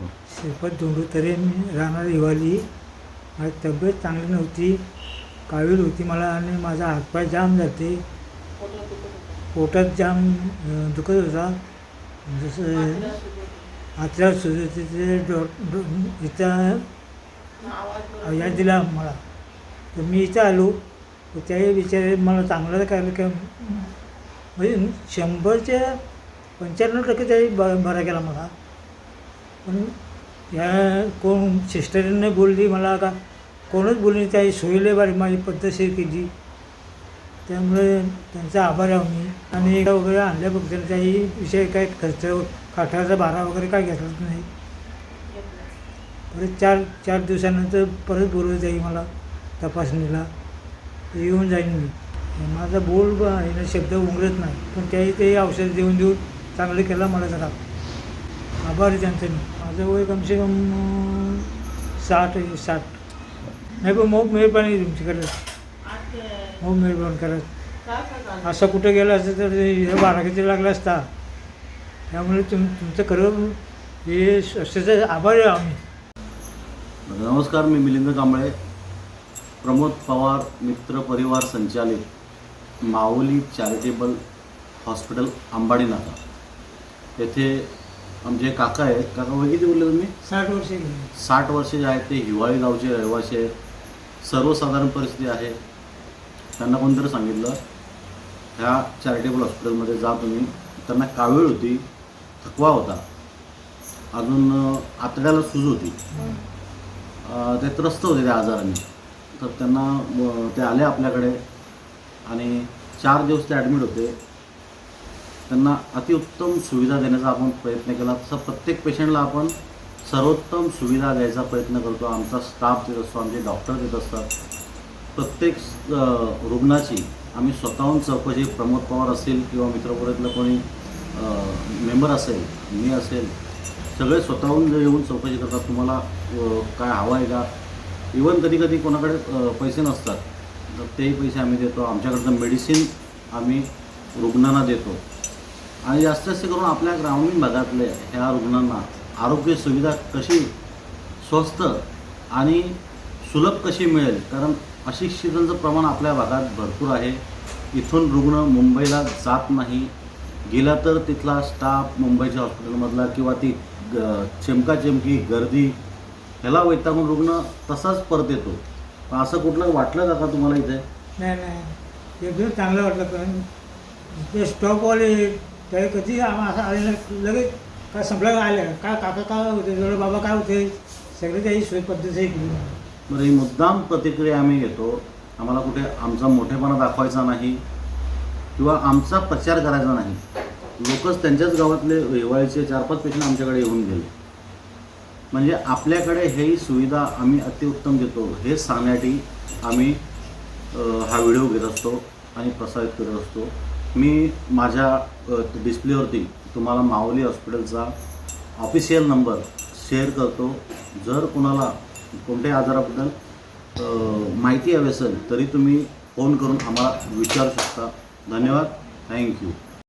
श्रीपद धोंडू तरी मी राहणार हिवाली माझी तब्येत चांगली नव्हती कावीळ होती मला आणि माझा हातपाय जाम जाते पोटात जाम दुखत होता. जसं आतल्या सुरू डॉ डॉ इथं या दिला मला. तर मी इथं आलो. तर त्याही विचार मला चांगलं काय का म्हणजे शंभरच्या पंच्याण्णव टक्के त्याही ब बरा केला मला. पण या कोण सिस्टरीने बोलली मला का कोणच बोलली त्याही सोयीले बारी माझी पद्धतशीर केली. त्यामुळे त्यांचा आभार आहे मी आणि एका वगैरे आणल्याबद्दल त्याही विषय काय खर्च काठाचा भारा वगैरे काय घेतलाच नाही. परत चार चार दिवसानंतर परत बोलवत जाईल मला तपासणीला. येऊन जाईन मी. माझा बोल शब्द उमरत नाही. पण त्याही ते औषध देऊन देऊन चांगलं केलं मला जरा. आभारी त्यांचे मी. माझं वय कमसे कम साठ आहे, साठ. नाही पण मग मेहरबानी आहे तुमची करत. मग मेहरबान करत. असं कुठं गेलं असतं तर हे बारा किती लागला असता. त्यामुळे तुम तुमचं खरं हे स्वच्छतेचं आभारी आहे आम्ही. नमस्कार मी मिलिंद कांबळे. प्रमोद पवार मित्र परिवार संचालित माऊली चॅरिटेबल हॉस्पिटल अंबाडीनाका. येथे आमचे काका आहेत. काका वय किती बोलले तुम्ही? साठ वर्ष गेली साठ वर्ष जे आहेत ते हिवाळी गावचे रहिवासी आहेत. सर्वसाधारण परिस्थिती आहे. त्यांना कोणतरी सांगितलं ह्या चॅरिटेबल हॉस्पिटलमध्ये जा तुम्ही. त्यांना कावीळ होती थकवा होता. अजून अं, आतड्याला सूज होती. अं, ते त्रस्त होते त्या आजाराने. तर त्यांना अं, ते आले आपल्याकडे आणि चार दिवस ते ॲडमिट होते. त्यांना अतिउत्तम सुविधा देण्याचा आपण प्रयत्न केला. तसं प्रत्येक पेशंटला आपण सर्वोत्तम सुविधा द्यायचा प्रयत्न करतो. आमचा स्टाफ देत असतो आमचे डॉक्टर देत असतात. प्रत्येक रुग्णाची आम्ही स्वतःहून चौकशी प्रमोद पवार असेल किंवा मित्रपुरातलं कोणी मेंबर असेल मी असेल सगळे स्वतःहून येऊन चौकशी करतात तुम्हाला काय हवं आहे का? इवन कधी कधी कोणाकडे पैसे नसतात तर तेही पैसे आम्ही देतो. आमच्याकडचं मेडिसिन आम्ही रुग्णांना देतो. आणि जास्तीत जास्त करून आपल्या ग्रामीण भागातल्या ह्या रुग्णांना आरोग्य सुविधा कशी स्वस्त आणि सुलभ कशी मिळेल? कारण अशिक्षितांचं प्रमाण आपल्या भागात भरपूर आहे. इथून रुग्ण मुंबईला जात नाही. गेला तर तिथला स्टाफ मुंबईच्या हॉस्पिटलमधला किंवा ती ग- चिमकाचिमकी गर्दी ह्याला वैतागून रुग्ण तसाच परत येतो. पण असं कुठलं वाटलं का तुम्हाला इथे? नाही नाही. एकदम चांगलं वाटलं पण. ते स्टॉपवाले त्यावेळी कधी आम- असं आले लगेच काय संपलं आलं काय काका काय होते? जवळ बाबा काय होते? सगळे त्याची सोय पद्धती केली बरं ही मुद्दाम प्रतिक्रिया आम्ही घेतो. आम्हाला कुठे आमचा मोठेपणा दाखवायचा नाही किंवा आमचा प्रचार करायचा नाही. लोकच त्यांच्याच गावातले हिवाळीचे चार पाच पेशंट आमच्याकडे येऊन गेले. म्हणजे आपल्याकडे ही सुविधा आम्ही अतिउत्तम देतो हे सांगण्यासाठी आम्ही हा व्हिडिओ घेत असतो आणि प्रसारित करत असतो. मी माझ्या डिस्प्लेवरती तुम्हाला माऊली हॉस्पिटलचा ऑफिशियल नंबर शेअर करतो. जर कुणाला कोणत्याही आजाराबद्दल माहिती हवी असेल तरी तुम्ही फोन करून आम्हाला विचारू शकता. धन्यवाद. थँक्यू